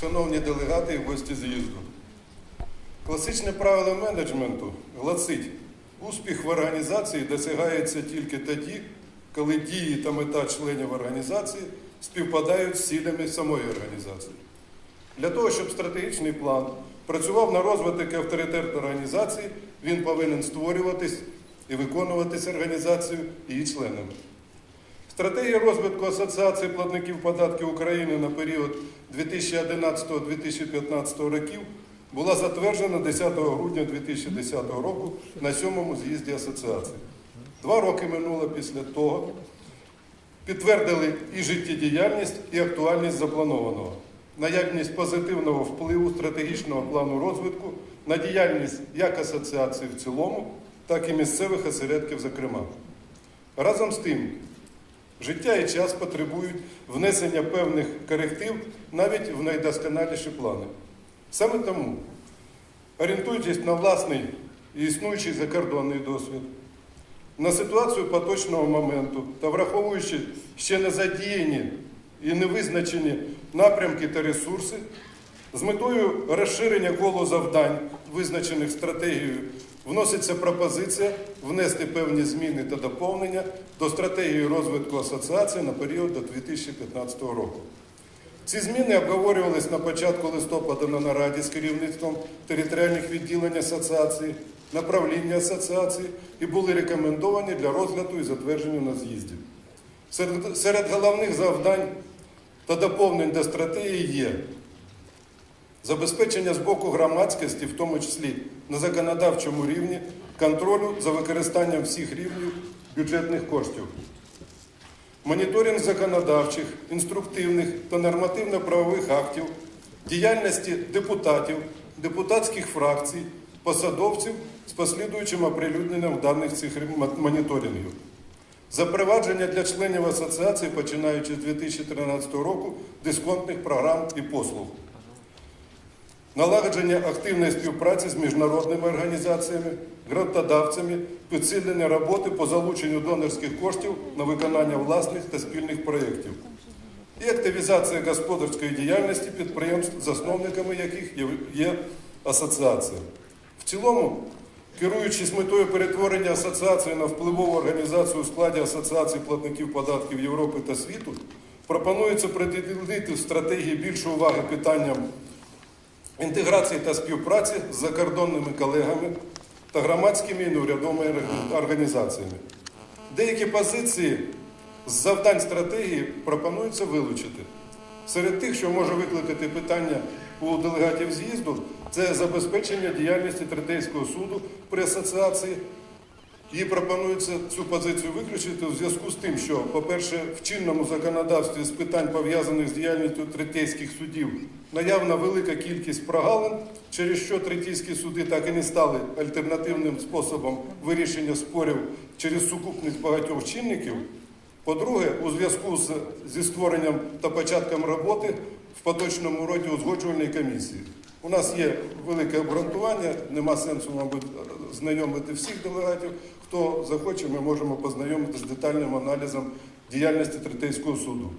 шановні делегати і гості з'їзду. Класичне правило менеджменту гласить, успіх в організації досягається тільки тоді, коли дії та мета членів організації співпадають з цілями самої організації. Для того, щоб стратегічний план працював на розвиток і авторитет організації, він повинен створюватись і виконуватись організацією і її членами. Стратегія розвитку Асоціації платників податків України на період 2011-2015 років була затверджена 10 грудня 2010 року на сьомому з'їзді асоціації. Два роки минуло після того. Підтвердили і життєдіяльність, і актуальність запланованого, наявність позитивного впливу стратегічного плану розвитку на діяльність як асоціації в цілому, так і місцевих осередків, зокрема. Разом з тим, життя і час потребують внесення певних коректив навіть в найдосконаліші плани. Саме тому, орієнтуючись на власний і існуючий закордонний досвід, на ситуацію поточного моменту та враховуючи ще не задіяні і не визначені напрямки та ресурси, з метою розширення колу завдань, визначених стратегією, вноситься пропозиція внести певні зміни та доповнення до стратегії розвитку асоціації на період до 2015 року. Ці зміни обговорювались на початку листопада на нараді з керівництвом територіальних відділень асоціації, направління асоціації і були рекомендовані для розгляду і затвердження на з'їзді. Серед, головних завдань та доповнень до стратегії є забезпечення з боку громадськості, в тому числі на законодавчому рівні, контролю за використанням всіх рівнів бюджетних коштів. Моніторинг законодавчих, інструктивних та нормативно-правових актів, діяльності депутатів, депутатських фракцій, посадовців з послідуючим оприлюдненням даних цих моніторингів. Запровадження для членів асоціації, починаючи з 2013 року, дисконтних програм і послуг. Налагодження активної співпраці з міжнародними організаціями, грантодавцями, підсилення роботи по залученню донорських коштів на виконання власних та спільних проєктів. І активізація господарської діяльності підприємств, засновниками яких є- асоціація. В цілому, керуючись метою перетворення асоціації на впливову організацію у складі Асоціації платників податків Європи та світу, пропонується приділити в стратегії більше уваги питанням інтеграції та співпраці з закордонними колегами та громадськими і неурядовими організаціями. Деякі позиції з завдань стратегії пропонується вилучити. Серед тих, що може викликати питання у делегатів з'їзду, це забезпечення діяльності Третейського суду при асоціації. Їй пропонується цю позицію виключити у зв'язку з тим, що, по-перше, в чинному законодавстві з питань пов'язаних з діяльністю третейських судів наявна велика кількість прогалин, через що третейські суди так і не стали альтернативним способом вирішення спорів через сукупність багатьох чинників. По-друге, у зв'язку з, зі створенням та початком роботи в поточному роді узгоджувальної комісії. У нас є велике обґрунтування, нема сенсу, мабуть, знайомити всіх делегатів. Хто захоче, ми можемо познайомити з детальним аналізом діяльності Третейського суду.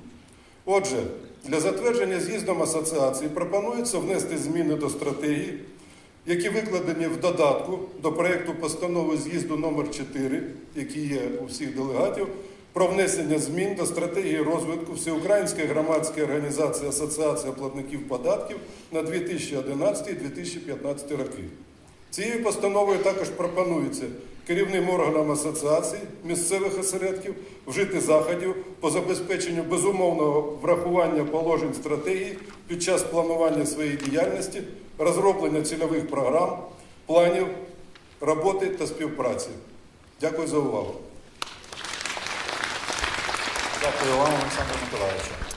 Отже, для затвердження з'їздом асоціації пропонується внести зміни до стратегії, які викладені в додатку до проєкту постанови з'їзду номер 4 який є у всіх делегатів, про внесення змін до стратегії розвитку Всеукраїнської громадської організації Асоціація платників податків на 2011-2015 роки. Цією постановою також пропонується керівним органам асоціації місцевих осередків вжити заходів по забезпеченню безумовного врахування положень стратегії під час планування своєї діяльності, розроблення цільових програм, планів роботи та співпраці. Дякую за увагу. Дякую вам, Олександр Миколаївич.